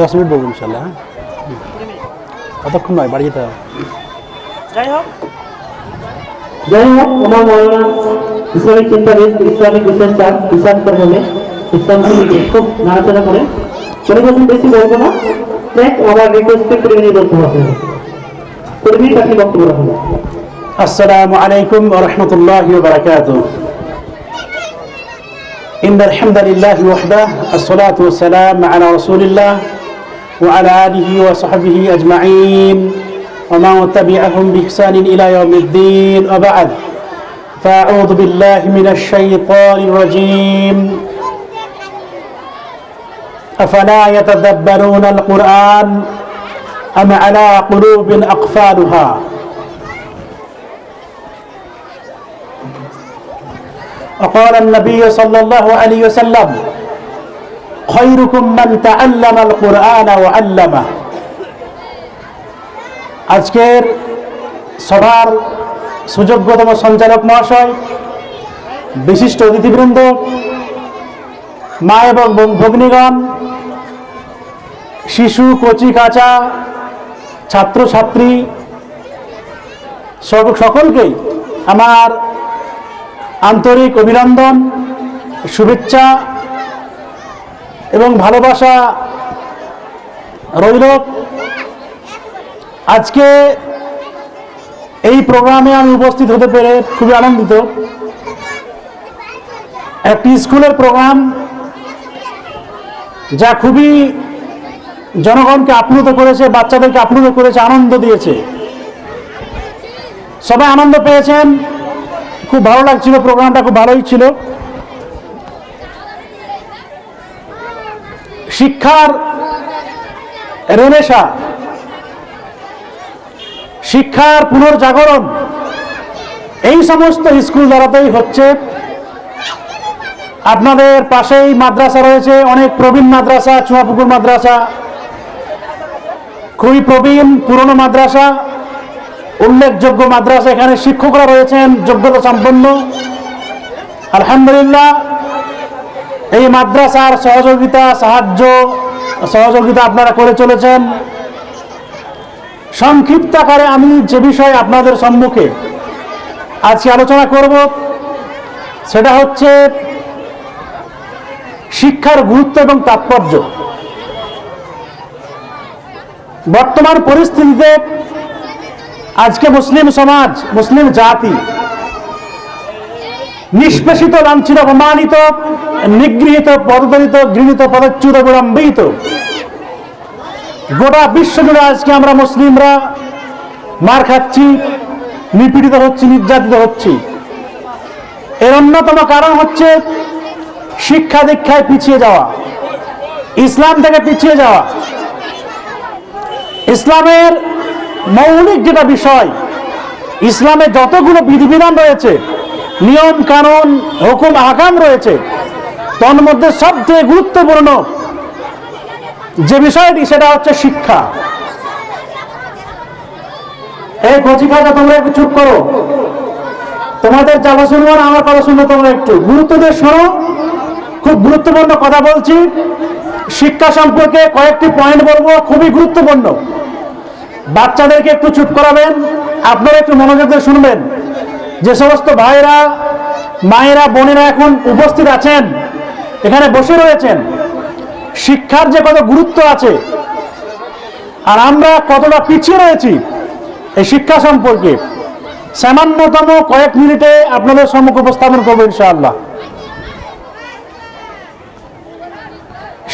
দশ মিনিট বলবো ইনশাল্লাহ হ্যাঁ হুম। কতক্ষণ নয় বাড়ি যেতে হবে যাই হোক যাই হোক ওনার মৌলানা ইসলামিক চিন্তাবিদ ইসলামিক রিসার্চার রিসার্চ করবে ইসলাম থেকে খুব নাড়াচাড়া করে কোনো কিছু বেশি বলবো না দেখ আমার রিকোয়েস্টে করে নিয়ে বলতে হবে করবি তাকে বক্তব্য রাখবো السلام عليكم ورحمة الله وبركاته إن الحمد لله وحده الصلاة والسلام على رسول الله وعلى آله وصحبه أجمعين. ومن تبعهم بإحسان إلى يوم الدين. وبعد. فأعوذ بالله من الشيطان الرجيم. أفلا يتدبرون القرآن أم على قلوب أقفالها؟ وقال النبي صلى الله عليه وسلم খৈরুকুম মান তাআল্লামাল কুরআন ওয়া আল্লামা। আজকের সভার সুযোগ্যতম সঞ্চালক মহাশয়, বিশিষ্ট অতিথিবৃন্দ, মা এবং ভগ্নীগণ, শিশু, কচি কাঁচা, ছাত্রছাত্রী সকলকেই আমার আন্তরিক অভিনন্দন, শুভেচ্ছা এবং ভালোবাসা রইল। আজকে এই প্রোগ্রামে আমি উপস্থিত হতে পেরে খুবই আনন্দিত। একটি স্কুলের প্রোগ্রাম যা খুবই জনগণকে আপ্লুত করেছে, বাচ্চাদেরকে আপ্লুত করেছে, আনন্দ দিয়েছে। সবাই আনন্দ পেয়েছেন। খুব ভালো লাগছিল, প্রোগ্রামটা খুব ভালোই ছিল। শিক্ষার রেনেশা শিক্ষার পুনর্জাগরণ, এই সমস্ত স্কুল দ্বারাতেই হচ্ছে। আপনাদের পাশেই মাদ্রাসা রয়েছে, অনেক প্রবীণ মাদ্রাসা, চুয়াপুকুর মাদ্রাসা, খুবই প্রবীণ পুরনো মাদ্রাসা, উল্লেখযোগ্য মাদ্রাসা। এখানে শিক্ষকরা রয়েছেন, যোগ্যতা সম্পন্ন। আলহামদুলিল্লাহ এই মাদ্রাসার সহযোগিতা, সাহায্য, সহযোগিতা আপনারা করে চলেছেন। সংক্ষিপ্ত আকারে আমি যে বিষয়ে আপনাদের সম্মুখে আজকে আলোচনা করব, সেটা হচ্ছে শিক্ষার গুরুত্ব এবং তাৎপর্য। বর্তমান পরিস্থিতিতে আজকে মুসলিম সমাজ, মুসলিম জাতি নিষ্পেষিত, লাঞ্ছিত, অপমানিত, নিগৃহীত, পদদলিত, গৃহীত, পদচ্যুত, বিলম্বিত। গোটা বিশ্ব জুড়ে আজকে আমরা মুসলিমরা মার খাচ্ছি, নিপীড়িত হচ্ছি, নির্যাতিত হচ্ছি। এর অন্যতম কারণ হচ্ছে শিক্ষা দীক্ষায় পিছিয়ে যাওয়া, ইসলাম থেকে পিছিয়ে যাওয়া। ইসলামের মৌলিক যেটা বিষয়, ইসলামে যতগুলো বিধিবিধান রয়েছে নিয়ম কানুন, হুকুম আকাম রয়েছে। তন্মধ্যে সবচেয়ে গুরুত্বপূর্ণ যে বিষয়টি, সেটা হচ্ছে শিক্ষা। এই কচি খাজা তোমরা একটু চুপ করো। তোমাদের যাওয়া শুনব না, আমার কথা শুনব তোমরা একটু। গুরুত্ব দিয়ে শোনো। খুব গুরুত্বপূর্ণ কথা বলছি। শিক্ষা সম্পর্কে কয়েকটি পয়েন্ট বলব, খুবই গুরুত্বপূর্ণ। বাচ্চাদেরকে একটু চুপ করাবেন। আপনারা একটু মনোযোগ দিয়ে শুনবেন। যে সমস্ত ভাইরা মায়েরা, বোনেরা এখন উপস্থিত আছেন, এখানে বসে রয়েছেন, শিক্ষার যে কত গুরুত্ব আছে, আর আমরা কতটা পিছিয়ে রয়েছি এই শিক্ষা সম্পর্কে, সামান্যতম কয়েক মিনিটে আপনাদের সম্মুখ উপস্থাপন করব ইনশাআল্লাহ।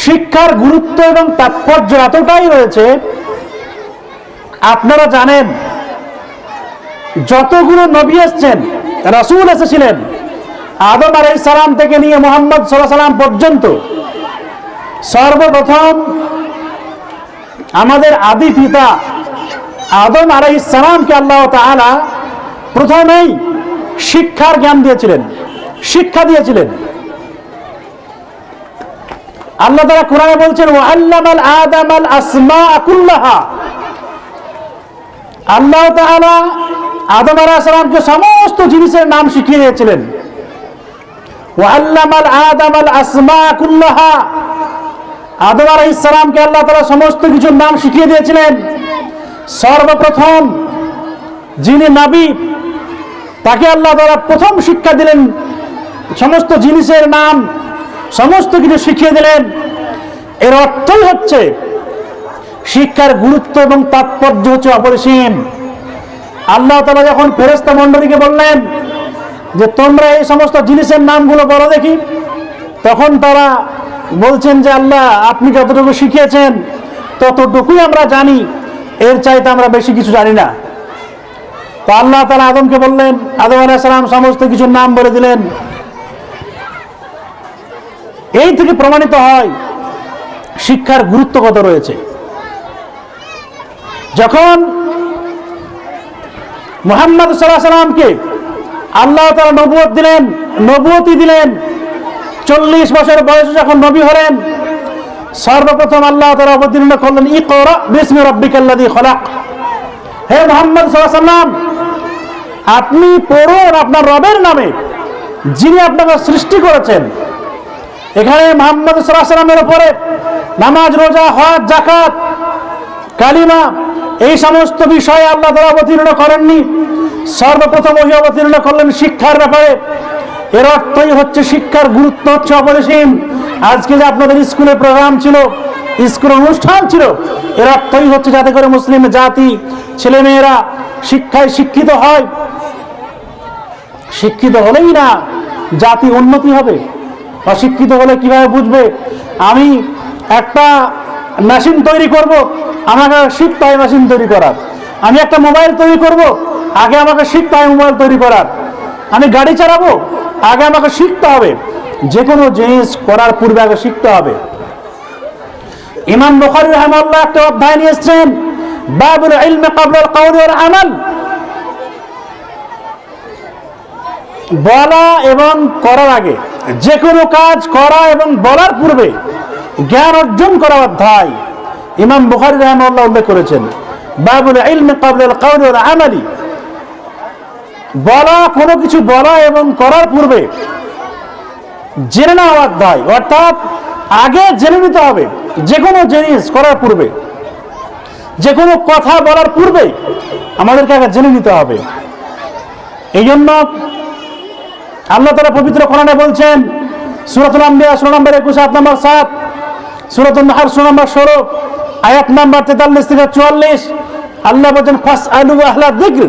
শিক্ষার গুরুত্ব এবং তাৎপর্য এতটাই রয়েছে, আপনারা জানেন যতগুলো নবী এসছেন রাসূল এসেছিলেন, আদম আলাই সালাম থেকে নিয়ে মোহাম্মদ সাল্লাম পর্যন্ত, সর্বপ্রথম আমাদের আদি পিতা আদম আলাই সালামকে আল্লাহ তাআলা প্রথমেই শিক্ষার জ্ঞান দিয়েছিলেন, শিক্ষা দিয়েছিলেন। আল্লাহ তাআলা কোরআনে বলছেন ওয়া আল্লামাল আদামাল আসমা কুল্লাহা। আল্লাহ তাআলা আদম আলাইহিস সালামকে সমস্ত জিনিসের নাম শিখিয়ে দিয়েছিলেন। ওয়া আল্লামাল আদামাল আসমা কুল্লাহা। আদম আল্লাহ তালা সমস্ত কিছুর নাম শিখিয়ে দিয়েছিলেন। সর্বপ্রথম যিনি নাবি, তাকে আল্লাহ তালা প্রথম শিক্ষা দিলেন, সমস্ত জিনিসের নাম, সমস্ত কিছু শিখিয়ে দিলেন। এর অর্থই হচ্ছে শিক্ষার গুরুত্ব এবং তাৎপর্য হচ্ছে অপরিসীম। আল্লাহ তালা যখন ফেরেস্তা মণ্ডলীকে বললেন যে, তোমরা এই সমস্ত জিনিসের নামগুলো বলো দেখি। তখন তারা বলছেন যে, আল্লাহ, আপনি যতটুকু শিখিয়েছেন, ততটুকুই আমরা জানি। এর চাইতে আমরা বেশি কিছু জানি না। তো আল্লাহ তালা আদমকে বললেন, আদম আলাইসালাম সমস্ত কিছুর নাম বলে দিলেন। এই থেকে প্রমাণিত হয়, শিক্ষার গুরুত্ব কত রয়েছে। যখন মোহাম্মদ সাল্লাহ সাল্লামকে আল্লাহ তালা নবুয়ত দিলেন নবুয়তি দিলেন। চল্লিশ বছর বয়সে যখন নবী হলেন, সর্বপ্রথম আল্লাহ তালা অবতীর্ণ করলেন ই করা বিসমি রব্বিকাল্লাদি খলাক। হে মোহাম্মদ সাল্লাহ সাল্লাম, আপনি পড়ুন আপনার রবের নামে, যিনি আপনাকে সৃষ্টি করেছেন। এখানে মোহাম্মদ সাল্লাহ সাল্লামের উপরে নামাজ, রোজা, হজ জাকাত কালিমা এই সমস্ত বিষয়ে আল্লাহ তারা অবতীর্ণ করেননি। সর্বপ্রথম ওই অবতীর্ণ করলেন শিক্ষার ব্যাপারে। এর অর্থই হচ্ছে শিক্ষার গুরুত্ব হচ্ছে অপরিসীম। আজকে যে আপনাদের স্কুলে প্রোগ্রাম ছিল, স্কুল অনুষ্ঠান ছিল, এর অর্থই হচ্ছে যাতে করে মুসলিম জাতি, ছেলেমেয়েরা শিক্ষায় শিক্ষিত হয়। শিক্ষিত হলেই না জাতি উন্নতি হবে। অশিক্ষিত হলে কীভাবে বুঝবে? আমি একটা মেশিন তৈরি করব, আমাকে শিখতে হয় মেশিন তৈরি করার। আমি একটা মোবাইল তৈরি করব, আগে আমাকে শিখতে হয় মোবাইল তৈরি করার। আমি গাড়ি চালাবো, আগে আমাকে শিখতে হবে। যে কোনো জিনিস করার পূর্বে আগে শিখতে হবে। ইমাম বুখারী রহমাল্লাহ একটা অধ্যায় নিয়ে এসেছেন বাবুল ইলমে কাবলাল কাউলি ওয়াল আমাল। বলা এবং করার আগে যে কোনো কাজ করা এবং বলার পূর্বে জ্ঞান অর্জন করা অধ্যায়। ইমাম বুখারী রহমাল্লাহ উল্লেখ করেছেন, বাবুল ইলমে কাবলাল কাউলি আমালি। বলা, কোনো কিছু বলা এবং করার পূর্বে জেনে নেওয়া অধ্যায়, অর্থাৎ আগে জেনে নিতে হবে যে কোনো জিনিস করার পূর্বে। যে কোনো কথা বলার পূর্বে আমাদেরকে আগে জেনে নিতে হবে। এই জন্য আল্লাহ তালা পবিত্র কোরআনে বলছেন, সুরতুল আম্বিয়া, ষোলো নম্বর, একুশ আট নম্বর সাত সুরতুল নাহার ষোলো নম্বর ষোলো, আয়াত নাম্বার তেতাল্লিশ থেকে চুয়াল্লিশ। আল্লাহ বলছেন ফাস আলু আহলা দিক্র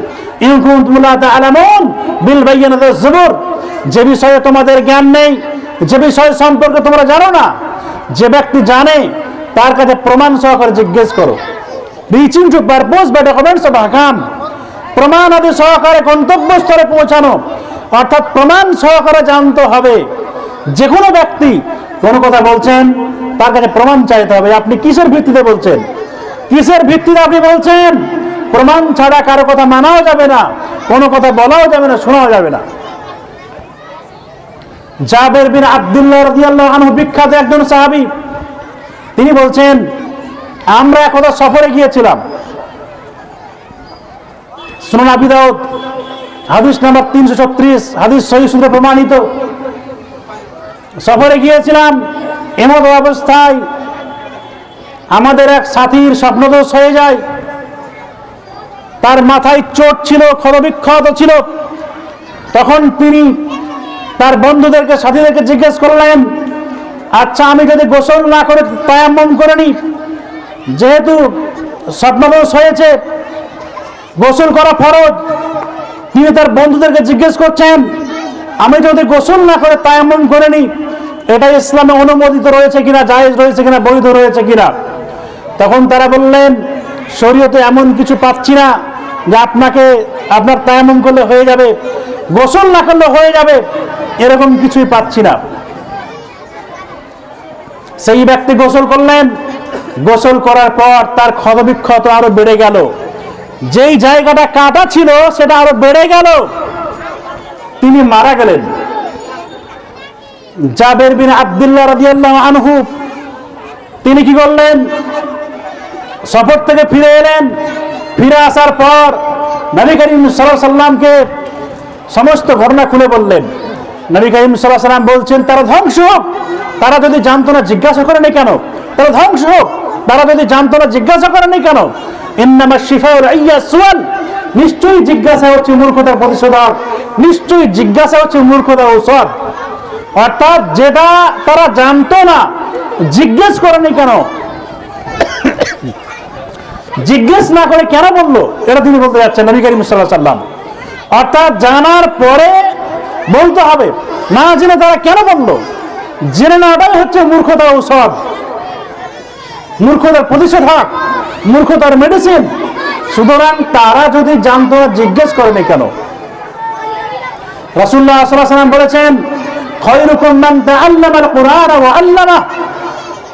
কুনতুম বিল বায়িনাতি যুবুর যে বিষয়ে তোমাদের জ্ঞান নেই, যে বিষয় সম্পর্কে তোমরা জানো না, যে ব্যক্তি জানে, তার কাছে প্রমাণ সহকারে জিজ্ঞেস করো। Reaching to purpose by documents of হাকাম প্রমাণ আদি সহকারে গন্তব্যস্থলে পৌঁছানো, অর্থাৎ প্রমাণ সহকারে জানতে হবে। যে কোনো ব্যক্তি কোনো কথা বলছেন তার কাছে প্রমাণ চাইতে হবে। আপনি কিসের ভিত্তিতে বলছেন? কিসের ভিত্তিতে আপনি বলছেন? প্রমাণ ছাড়া কারও কথা মানাও যাবে না, কোনো কথা বলাও যাবে না, শোনাও যাবে না। জাবের বিন আব্দুল্লাহ রাদিয়াল্লাহু আনহু বিখ্যাত একজন সাহাবী। তিনি বলছেন, আমরা একদা সফরে গিয়েছিলাম। সুনান আবি দাউদ, হাদিস নাম্বার তিনশো ছত্রিশ, হাদিস সহি সূত্রে প্রমাণিত। সফরে গিয়েছিলাম এমত অবস্থায় আমাদের এক সাথীর স্বপ্নদোষ হয়ে যায়। তার মাথায় চোট ছিল ক্ষতবিক্ষত ছিল। তখন তিনি তার বন্ধুদেরকে, সাথীদেরকে জিজ্ঞেস করলেন আচ্ছা আমি যদি গোসল না করে তায়াম্মম করে নিই, যেহেতু স্বপ্নদোষ হয়েছে, গোসল করা ফরজ। তিনি তার বন্ধুদেরকে জিজ্ঞেস করছেন, আমি যদি গোসল না করে তায়াম্মম করে নিই এটা ইসলামে অনুমোদিত রয়েছে কিনা, জায়েজ রয়েছে কিনা, বৈধ রয়েছে কিনা? তখন তারা বললেন, শরীয়তে এমন কিছু পাচ্ছি না যে আপনাকে, আপনার তায়াম্মম করলে হয়ে যাবে, গোসল না করলে হয়ে যাবে, এরকম কিছুই পাচ্ছি না। সেই ব্যক্তি গোসল করলেন। গোসল করার পর তার ক্ষতবিক্ষত আরও বেড়ে গেল। যেই জায়গাটা কাটা ছিল, সেটা আরও বেড়ে গেল। তিনি মারা গেলেন। জাবের বিন আব্দুল্লাহ রাদিয়াল্লাহু আনহু, তিনি কি করলেন? সফর থেকে ফিরে এলেন। ফিরে আসার পর নবী করিম সাল্লাল্লাহু সাল্লামকে সমস্ত ঘটনা খুলে বললেন। নবী করিম সাল্লাল্লাহু সাল্লাম বলছেন, তারা ধ্বংস হোক। তারা যদি জানতো না, জিজ্ঞাসা করেনি কেন? তারা ধ্বংস হোক। তারা যদি জানতো না, জিজ্ঞাসা করেনি কেন? ইন্নামা শিফাউল আইয়া সুয়াল। নিশ্চয়ই জিজ্ঞাসা হচ্ছে মূর্খতার প্রতিশোধক। নিশ্চয়ই জিজ্ঞাসা হচ্ছে মূর্খতার ঔষধ অর্থাৎ যেটা তারা জানতো না, জিজ্ঞেস করেনি কেন? জিজ্ঞেস না করে কেন বলল? এটা তিনি বলতে যাচ্ছেন নবী করিম সাল্লাম। অর্থাৎ জানার পরে বলতে হবে, না জেনে তারা কেন বলল? জেনে নেওয়াটাই হচ্ছে মূর্খতার ঔষধ। মূর্খতার প্রতিষেধক, মূর্খতার মেডিসিন সুতরাং তারা যদি জানতো জিজ্ঞেস করেনি কেন? রাসূলুল্লাহ সাল্লাল্লাহু আলাইহি বলেছেন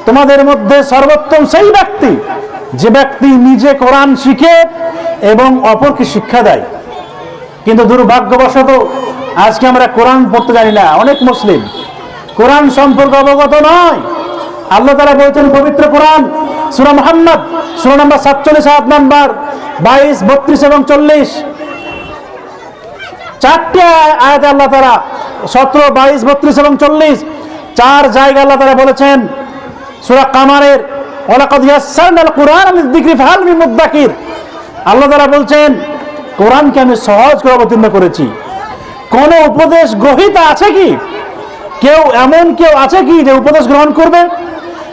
তোমাদের মধ্যে সর্বোত্তম সেই ব্যক্তি যে ব্যক্তি নিজে কোরআন শিখে এবং অপরকে শিক্ষা দেয়। কিন্তু দুর্ভাগ্যবশত আজকে আমরা কোরআন পড়তে জানি না, অনেক মুসলিম। কোরআন সম্পর্কে অবগত নয়। আল্লাহ তারা বলছেন, পবিত্র কোরআন, সুরা মোহাম্মদ, সুরা নাম্বার সাতচল্লিশ সাত নাম্বার বাইশ, বত্রিশ এবং চল্লিশ। চারটে আয়াত আল্লাহ তারা সতেরো, বাইশ, বত্রিশ এবং চল্লিশ। চার জায়গা আল্লাহ তারা বলেছেন, সুরা কামারের আল্লাহ তারা বলছেন, কোরআনকে আমি সহজ করে অবতীর্ণ করেছি। কোন উপদেশ গ্রহীতা আছে কি? কেউ এমন কেউ আছে কি যে উপদেশ গ্রহণ করবে?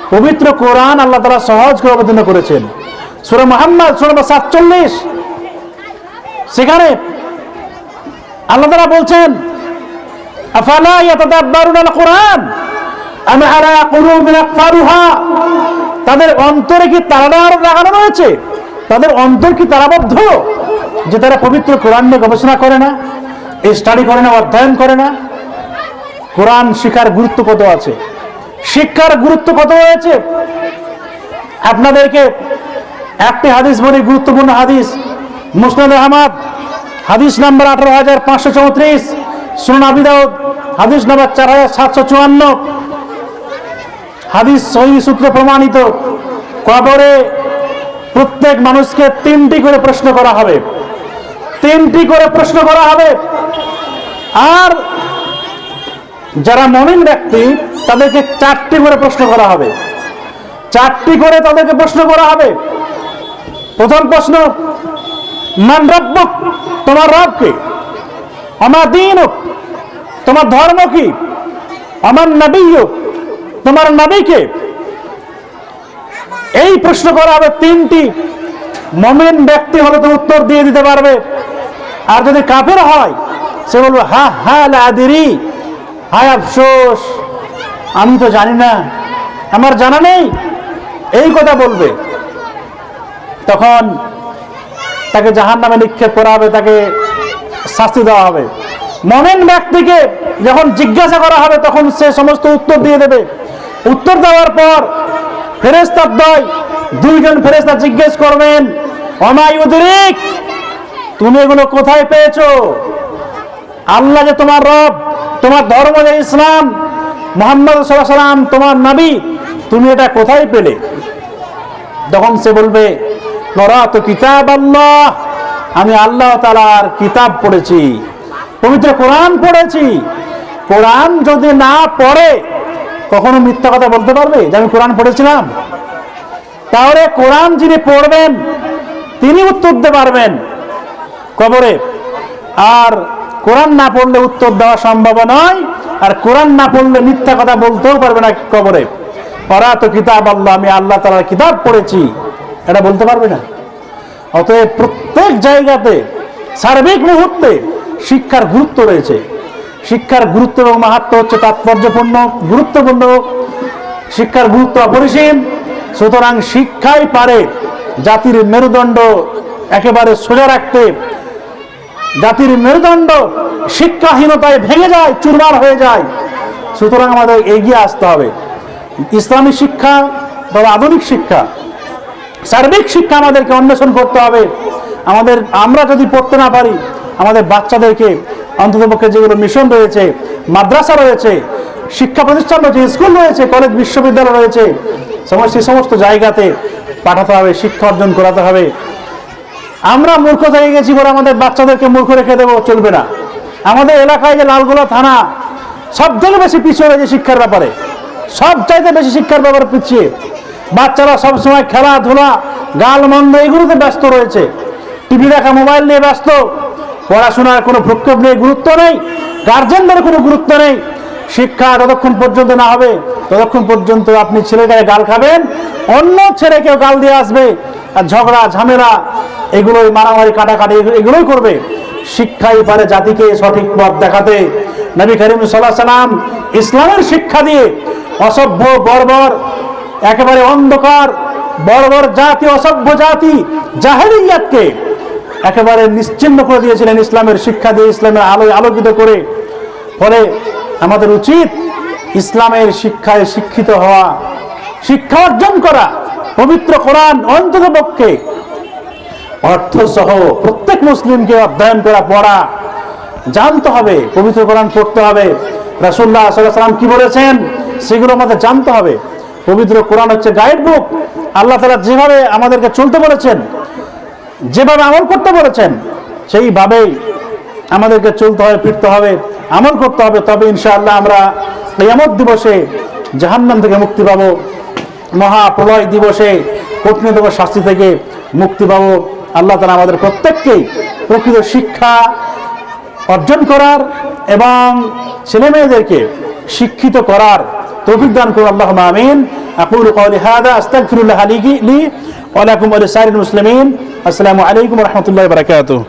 পবিত্র কোরআন আল্লাহ তারা সহজ করে অবতীর্ণ করেছেন। সুরা মোহাম্মদ, সুরা সাতচল্লিশ। সেখানে আল্লাহ তারা বলছেন আফালা ইয়াতাদাব্বারুনা আল কোরআন আম আলা কুলুবিন আকফারুহা তাদের অন্তরে কি তালা লাগানো রয়েছে? তাদের অন্তর কি তারাবদ্ধ? যে তারা পবিত্র কোরআন নিয়ে গবেষণা করে না স্টাডি করে না, অধ্যয়ন করে না? কোরআন শিক্ষার গুরুত্ব কত আছে? শিক্ষার গুরুত্ব কত রয়েছে? আপনাদেরকে একটি হাদিস বলি, গুরুত্বপূর্ণ হাদিস, মুসনাদ আহমদ, হাদিস নাম্বার আঠারো হাজার পাঁচশো চৌত্রিশ। সুনান আবিদাউদ হাদিস চার হাজার সাতশো চুয়ান্ন। হাদিস সহি প্রমাণিত, কবরে প্রত্যেক মানুষকে তিনটি করে প্রশ্ন করা হবে। তিনটি করে প্রশ্ন করা হবে। আর যারা মমিন ব্যক্তি, তাদেরকে চারটি করে প্রশ্ন করা হবে। চারটি করে তাদেরকে প্রশ্ন করা হবে। প্রথম প্রশ্ন, মান রব্বুক? তোমার রবকে। আমার দিন তোমার ধর্ম কি? আমার নবী তোমার নবীকে এই প্রশ্ন করা হবে তিনটি। মমিন ব্যক্তি হলে তো উত্তর দিয়ে দিতে পারবে। আর যদি কাফের হয়, সে বলবে, হা হা লাদিরি হায় আফসোস, আমি তো জানি না। আমার জানা নেই। এই কথা বলবে। তখন তাকে জাহান নামে নিক্ষেপ করা হবে, তাকে শাস্তি দেওয়া হবে। মমিন ব্যক্তিকে যখন জিজ্ঞাসা করা হবে, তখন সে সমস্ত উত্তর দিয়ে দেবে। উত্তর দেওয়ার পর ফেরেস্তার দয় দুইজন ফেরেস্তা জিজ্ঞেস করবেন অমায়ুদ্রিক তুমি এগুলো কোথায় পেয়েছ? আল্লাহ যে তোমার রব, তোমার ধর্ম যে ইসলাম, মোহাম্মদ সাল্লাম তোমার নবী, তুমি এটা কোথায় পেলে? তখন সে বলবে নরা তো কিতাব আল্লাহ আমি আল্লাহ তালার কিতাব পড়েছি, পবিত্র কোরআন পড়েছি। কোরআন যদি না পড়ে, কখনো মিথ্যা কথা বলতে পারবে? যে আমি কোরআন পড়েছিলাম। তাহলে কোরআন যিনি পড়বেন, তিনি উত্তর দিতে পারবেন কবরে। আর কোরআন না পড়লে উত্তর দেওয়া সম্ভব নয়, আর কোরআন না পড়লে মিথ্যা কথা বলতেও পারবে না কবরে। পড়া তো কিতাব আল্লাহ, আমি আল্লাহ তালার কিতাব পড়েছি। এটা বলতে পারবে না? অতএব প্রত্যেক জায়গাতে সার্বিক মুহূর্তে শিক্ষার গুরুত্ব রয়েছে। শিক্ষার গুরুত্ব এবং মাহাত্ম হচ্ছে তাৎপর্যপূর্ণ, গুরুত্বপূর্ণ। শিক্ষার গুরুত্ব অপরিসীম। সুতরাং শিক্ষাই পারে জাতির মেরুদণ্ড একেবারে সোজা রাখতে। জাতির মেরুদণ্ড শিক্ষাহীনতায় ভেঙে যায়, চুরমার হয়ে যায়। সুতরাং আমাদের এগিয়ে আসতে হবে। ইসলামী শিক্ষা তবে আধুনিক শিক্ষা সার্বিক শিক্ষা আমাদেরকে অন্বেষণ করতে হবে। আমাদের, আমরা যদি পড়তে না পারি, আমাদের বাচ্চাদেরকে অন্ততপক্ষে যেগুলো মিশন রয়েছে, মাদ্রাসা রয়েছে, শিক্ষা প্রতিষ্ঠান রয়েছে, স্কুল রয়েছে, কলেজ, বিশ্ববিদ্যালয় রয়েছে সেই সমস্ত জায়গাতে পাঠাতে হবে, শিক্ষা অর্জন করাতে হবে। আমরা মূর্খ থেকে গেছি বলে আমাদের বাচ্চাদেরকে মূর্খ রেখে দেবো, চলবে না। আমাদের এলাকায় যে লালগোলা থানা সব থেকে বেশি পিছিয়ে রয়েছে শিক্ষার ব্যাপারে। সব চাইতে বেশি শিক্ষার ব্যাপারে পিছিয়ে। বাচ্চারা সবসময় খেলাধুলা গাল মন্দ এগুলোতে ব্যস্ত রয়েছে। টিভি দেখা, মোবাইল নিয়ে ব্যস্ত। পড়াশোনার কোনো প্রক্ষেপ নেই, গুরুত্ব নেই। গার্জেনদের কোনো গুরুত্ব নেই। শিক্ষা যতক্ষণ পর্যন্ত না হবে, ততক্ষণ পর্যন্ত আপনি ছেলেটাকে গাল খাবেন। অন্য ছেলে কেউ গাল দিয়ে আসবে। আর ঝগড়া, ঝামেলা, এগুলোই মারামারি, কাটাকাটি এগুলোই করবে। শিক্ষাই পারে জাতিকে সঠিক পথ দেখাতে। নবী করিম সাল্লাহ সাল্লাম ইসলামের শিক্ষা দিয়ে অসভ্য, বর্বর একেবারে অন্ধকার, বড় বড় জাতি, অসভ্য জাতি জাহেরিয়াতকে একেবারে নিশ্চিন্ন করে দিয়েছিলেন ইসলামের শিক্ষা দিয়ে, ইসলামের আলোয় আলোকিত করে। ফলে আমাদের উচিত ইসলামের শিক্ষায় শিক্ষিত হওয়া, শিক্ষা অর্জন করা, পবিত্র কোরআন অন্তত পক্ষে অর্থ সহ প্রত্যেক মুসলিমকে অধ্যয়ন করা, পড়া, জানতে হবে, পবিত্র কোরআন পড়তে হবে। রাসুল্লাহ সাল্লাম কি বলেছেন? সেগুলো আমাদের জানতে হবে। পবিত্র কোরআন হচ্ছে গাইড বুক আল্লাহ তালা যেভাবে আমাদেরকে চলতে বলেছেন, যেভাবে আমল করতে বলেছেন, সেইভাবেই আমাদেরকে চলতে হবে, ফিরতে হবে, আমল করতে হবে। তবে ইনশাআল্লাহ আমরা কিয়ামত দিবসে জাহান্নাম থেকে মুক্তি পাবো মহাপ্রলয় দিবসে কঠিনতম শাস্তি থেকে মুক্তি পাবো। আল্লাহ তালা আমাদের প্রত্যেককেই প্রকৃত শিক্ষা অর্জন করার এবং ছেলে মেয়েদেরকে শিক্ষিত করার توفيق دان اللهم آمين. أقول قولي هذا أستغفر الله لي ولكم ولسائر المسلمين. السلام عليكم ورحمة الله وبركاته.